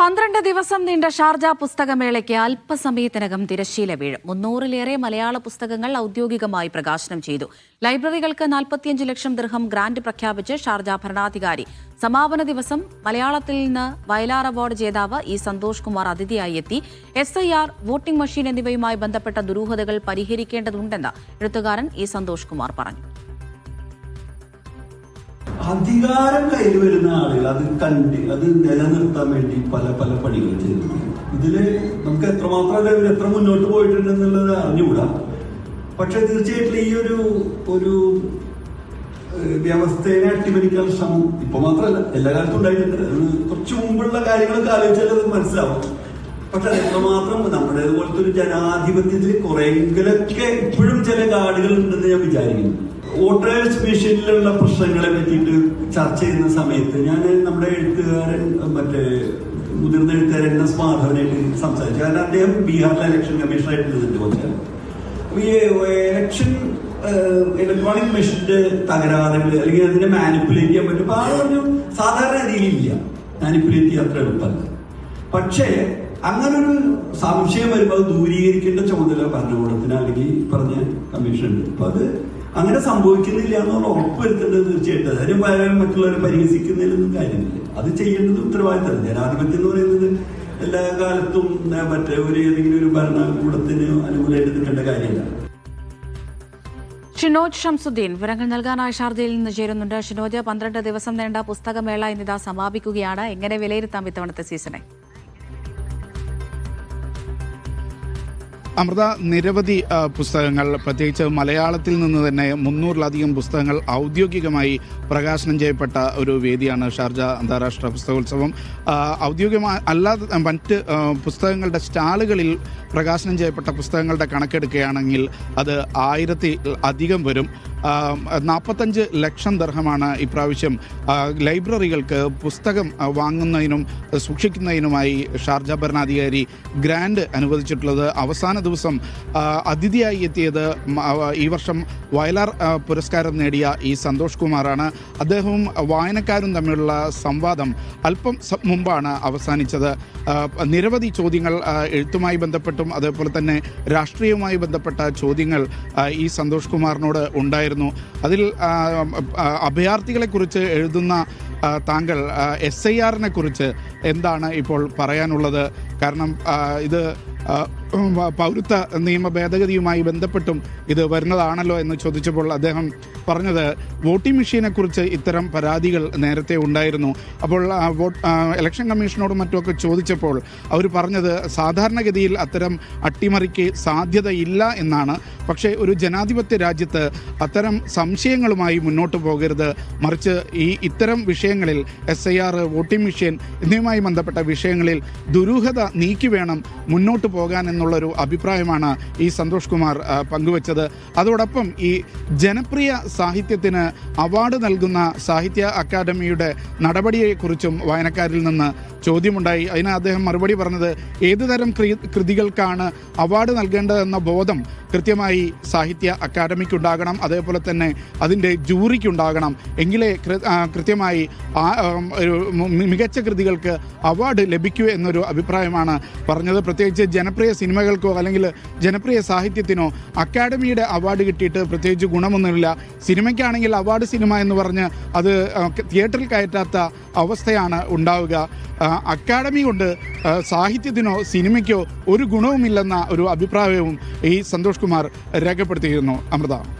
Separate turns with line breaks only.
പന്ത്രണ്ട് ദിവസം നീണ്ട ഷാർജ പുസ്തകമേളയ്ക്ക് അല്പസമയത്തിനകം തിരശ്ശീല വീഴും. മുന്നൂറിലേറെ മലയാള പുസ്തകങ്ങൾ ഔദ്യോഗികമായി പ്രകാശനം ചെയ്തു. ലൈബ്രറികൾക്ക് നാൽപ്പത്തിയഞ്ച് ലക്ഷം ദൃഹം ഗ്രാന്റ് പ്രഖ്യാപിച്ച് ഷാർജ ഭരണാധികാരി. സമാപന ദിവസം മലയാളത്തിൽ നിന്ന് വയലാർ അവാർഡ് ജേതാവ് ഇ സന്തോഷ് കുമാർ അതിഥിയായി എത്തി. S I R voting machine എന്നിവയുമായി ബന്ധപ്പെട്ട ദുരൂഹതകൾ പരിഹരിക്കേണ്ടതുണ്ടെന്ന് എഴുത്തുകാരൻ ഇ സന്തോഷ് കുമാർ പറഞ്ഞു.
അധികാരം കയ്യിൽ വരുന്ന ആളുകൾ അത് കണ്ട് അത് നിലനിർത്താൻ വേണ്ടി പല പല പണികൾ ചെയ്തിട്ടുണ്ട്. ഇതിൽ നമുക്ക് എത്രമാത്രം അത് എത്ര മുന്നോട്ട് പോയിട്ടുണ്ട് പോയിട്ടുണ്ടെന്നുള്ളത് അറിഞ്ഞുകൂടാ. പക്ഷെ തീർച്ചയായിട്ടും ഈ ഒരു ഒരു വ്യവസ്ഥയെ അട്ടിമറിക്കാൻ ശ്രമം ഇപ്പൊ മാത്രമല്ല എല്ലാ കാലത്തും ഉണ്ടായിട്ടുണ്ട്. കുറച്ച് മുമ്പുള്ള കാര്യങ്ങളൊക്കെ ആലോചിച്ചാൽ അത് മനസ്സിലാവും. പക്ഷെ എത്രമാത്രം നമ്മുടെ പോലത്തെ ഒരു ജനാധിപത്യത്തിൽ കുറെങ്കിലൊക്കെ ഇപ്പോഴും ചില കാർഡുകൾ ഉണ്ടെന്ന് ഞാൻ വിചാരിക്കുന്നു. വോട്ടേഴ്സ് മെഷീനിലുള്ള പ്രശ്നങ്ങളെ പറ്റിയിട്ട് ചർച്ച ചെയ്യുന്ന സമയത്ത് ഞാൻ നമ്മുടെ എഴുത്തുകാരൻ മറ്റേ മുതിർന്ന എഴുത്തുകാരൻ എൻ എസ് മാധവനായിട്ട് സംസാരിച്ചു. കാരണം അദ്ദേഹം ബീഹാറിലെ ഇലക്ഷൻ കമ്മീഷണറായിട്ടുള്ളതിന്റെ പോലെ അപ്പൊ ഈ ഇലക്ഷൻ ഇലക്ട്രോണിക് മെഷീന്റെ തകരാറുകൾ അല്ലെങ്കിൽ അതിനെ മാനിപ്പുലേറ്റ് ചെയ്യാൻ പറ്റും. അപ്പൊ ആ പറഞ്ഞു സാധാരണ രീതിയിലില്ല മാനിപ്പുലേറ്റ് ചെയ്യാൻ അത്ര എളുപ്പമല്ല. പക്ഷേ അങ്ങനൊരു സംശയം വരുമ്പോൾ അത് ദൂരീകരിക്കേണ്ട ചുമതല ഭരണകൂടത്തിന് അല്ലെങ്കിൽ പറഞ്ഞ കമ്മീഷൻ ഉണ്ട്. അപ്പൊ അത് അങ്ങനെ സംഭവിക്കുന്നില്ല എന്നുള്ള ഉറപ്പ് വരുത്തേണ്ടത് തീർച്ചയായിട്ടും. അതിന് മറ്റുള്ളവരെ പരിഹസിക്കുന്നതിലൊന്നും കാര്യമില്ല. അത് ചെയ്യേണ്ടത് ഉത്തരവാദിത്തമാണ്. ജനാധിപത്യം എന്ന് പറയുന്നത് എല്ലാ കാലത്തും മറ്റേ ഒരു ഏതെങ്കിലും ഒരു ഭരണകൂടത്തിന് അനുകൂലമായിട്ട് കാര്യമില്ല.
ഷിനോജ് ഷംസുദ്ദീൻ വിവരങ്ങൾ നൽകാനായി ഷാർജയിൽ നിന്ന് ചേരുന്നുണ്ട്. ഷിനോജ് പന്ത്രണ്ട് ദിവസം നീണ്ട പുസ്തകമേള ഇന്നിതാ സമാപിക്കുകയാണ്. എങ്ങനെ വിലയിരുത്താം ഇത്തവണത്തെ സീസണെ?
അമൃത നിരവധി പുസ്തകങ്ങൾ പ്രത്യേകിച്ച് മലയാളത്തിൽ നിന്ന് തന്നെ മുന്നൂറിലധികം പുസ്തകങ്ങൾ ഔദ്യോഗികമായി പ്രകാശനം ചെയ്യപ്പെട്ട ഒരു വേദിയാണ് ഷാർജ അന്താരാഷ്ട്ര പുസ്തകോത്സവം. ഔദ്യോഗികമായി അല്ലാതെ മറ്റ് പുസ്തകങ്ങളുടെ സ്റ്റാളുകളിൽ പ്രകാശനം ചെയ്യപ്പെട്ട പുസ്തകങ്ങളുടെ കണക്കെടുക്കുകയാണെങ്കിൽ അത് ആയിരത്തി അധികം വരും. നാൽപ്പത്തഞ്ച് ലക്ഷം ദർഹമാണ് ഇപ്രാവശ്യം ലൈബ്രറികൾക്ക് പുസ്തകം വാങ്ങുന്നതിനും സൂക്ഷിക്കുന്നതിനുമായി ഷാർജ ഭരണാധികാരി ഗ്രാൻഡ് അനുവദിച്ചിട്ടുള്ളത്. അവസാന ദിവസം അതിഥിയായി എത്തിയത് ഈ വർഷം വയലാർ പുരസ്കാരം നേടിയ ഈ സന്തോഷ് കുമാറാണ്. അദ്ദേഹവും വായനക്കാരും തമ്മിലുള്ള സംവാദം അല്പം മുമ്പാണ് അവസാനിച്ചത്. നിരവധി ചോദ്യങ്ങൾ എഴുത്തുമായി ബന്ധപ്പെട്ടും അതേപോലെ തന്നെ രാഷ്ട്രീയവുമായി ബന്ധപ്പെട്ട ചോദ്യങ്ങൾ ഈ സന്തോഷ് കുമാറിനോട് ഉണ്ടായിരുന്നു. അതിൽ അഭയാർത്ഥികളെ കുറിച്ച് അഭയാർത്ഥികളെക്കുറിച്ച് എഴുതുന്ന താങ്കൾ എസ് ഐ ആറിനെ കുറിച്ച് എന്താണ് ഇപ്പോൾ പറയാനുള്ളത്? കാരണം ഇത് പൗരത്വ നിയമ ഭേദഗതിയുമായി ബന്ധപ്പെട്ടും ഇത് വരുന്നതാണല്ലോ എന്ന് ചോദിച്ചപ്പോൾ അദ്ദേഹം പറഞ്ഞത് വോട്ടിംഗ് മെഷീനെ കുറിച്ച് ഇത്തരം പരാതികൾ നേരത്തെ ഉണ്ടായിരുന്നു. അപ്പോൾ ഇലക്ഷൻ കമ്മീഷനോടും മറ്റുമൊക്കെ ചോദിച്ചപ്പോൾ അവർ പറഞ്ഞത് സാധാരണഗതിയിൽ അത്തരം അട്ടിമറിക്ക് സാധ്യതയില്ല എന്നാണ്. പക്ഷേ ഒരു ജനാധിപത്യ രാജ്യത്ത് അത്തരം സംശയങ്ങളുമായി മുന്നോട്ട് പോകരുത്. മറിച്ച് ഈ ഇത്തരം വിഷയങ്ങളിൽ S I R voting machine എന്നിവയുമായി ബന്ധപ്പെട്ട വിഷയങ്ങളിൽ ദുരൂഹത നീക്കി വേണം മുന്നോട്ട് പോകാൻ എന്നുള്ളൊരു അഭിപ്രായമാണ് ഈ സന്തോഷ് കുമാർ പങ്കുവച്ചത്. അതോടൊപ്പം ഈ ജനപ്രിയ സാഹിത്യത്തിന് അവാർഡ് നൽകുന്ന സാഹിത്യ അക്കാദമിയുടെ നടപടിയെക്കുറിച്ചും വായനക്കാരിൽ നിന്ന് ചോദ്യമുണ്ടായി. അതിന് അദ്ദേഹം മറുപടി പറഞ്ഞത് ഏതു തരം കൃതികൾക്കാണ് അവാർഡ് നൽകേണ്ടതെന്ന ബോധം കൃത്യമായി സാഹിത്യ അക്കാദമിക്ക് ഉണ്ടാകണം അതേപോലെ തന്നെ അതിന്റെ ജൂറിക്കുണ്ടാകണം. എങ്കിലേ കൃത്യമായി മികച്ച കൃതികൾക്ക് അവാർഡ് ലഭിക്കൂ എന്നൊരു അഭിപ്രായമാണ് പറഞ്ഞത്. പ്രത്യേകിച്ച് ജനപ്രിയ സിനിമകൾക്കോ അല്ലെങ്കിൽ ജനപ്രിയ സാഹിത്യത്തിനോ അക്കാദമിയുടെ അവാർഡ് കിട്ടിയിട്ട് പ്രത്യേകിച്ച് ഗുണമൊന്നുമില്ല. സിനിമയ്ക്കാണെങ്കിൽ അവാർഡ് സിനിമ എന്ന് പറഞ്ഞ് അത് തിയേറ്ററിൽ കയറ്റാത്ത അവസ്ഥയാണ് ഉണ്ടാവുക. ആ, അക്കാദമി കൊണ്ട് സാഹിത്യത്തിനോ സിനിമയ്ക്കോ ഒരു ഗുണവുമില്ലെന്ന ഒരു അഭിപ്രായവും ഈ സന്തോഷ് കുമാർ രേഖപ്പെടുത്തിയിരുന്നു. അമൃത.